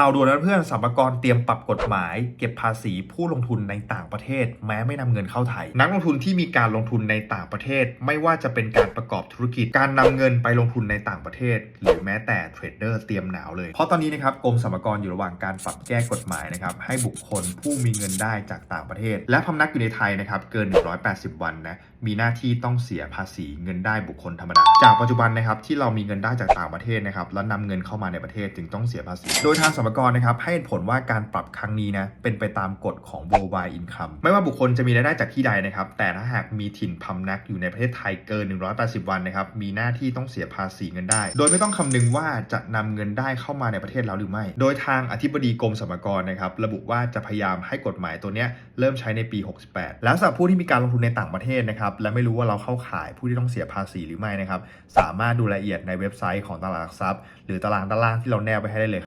ข่าวด่วนนะเพื่อนสัมภากรเตรียมปรับกฎหมาย เก็บภาษีผู้ลงทุนในต่างประเทศ แม้ไม่นำเงินเข้าไทย นักลงทุนที่มีการลงทุนในต่างประเทศ ไม่ว่าจะเป็นการประกอบธุรกิจการนำเงินไปลงทุนในต่างประเทศ หรือแม้แต่เทรดเดอร์เตรียมหนาวเลย เพราะตอนนี้นะครับกรมสรรพากรอยู่ระหว่างการปรับแก้กฎหมายนะครับให้บุคคลผู้มีเงินได้จากต่างประเทศ และพำนักอยู่ในไทยนะครับเกิน 180 วันนะมีหน้าที่ต้องเสียภาษีเงินได้บุคคลธรรมดาจากปัจจุบันนะครับที่เรามีเงินได้จากต่างประเทศนะครับแล้วนำเงินเข้ามาในประเทศจึงต้องเสียภาษี โดยทางสรรพากรนะครับให้เหตุผลว่าการปรับครั้งนี้นะเป็นไปตามกฎของ worldwide income ไม่ว่าบุคคลจะมีรายได้จากที่ใดนะครับแต่ถ้าหากมีถิ่นพำนักอยู่ในประเทศไทยเกิน 180 วันนะครับมีหน้าที่ต้องเสียภาษีเงินได้ โดยไม่ต้องคำนึงว่าจะนำเงินได้เข้ามาในประเทศเราหรือไม่ โดยทางอธิบดีกรมสรรพากรนะครับระบุว่าจะพยายามให้กฎหมายตัวเนี้ยเริ่มใช้ในปี 68 แล้วสำหรับผู้ที่มีการลงทุนในต่างประเทศนะครับและไม่รู้ว่าเราเข้าข่ายผู้ที่ต้องเสียภาษีหรือไม่นะครับสามารถดูรายละเอียดในเว็บไซต์ของตลาดหลักทรัพย์ หรือตารางด้านล่างที่เราแนบไปให้ได้เลย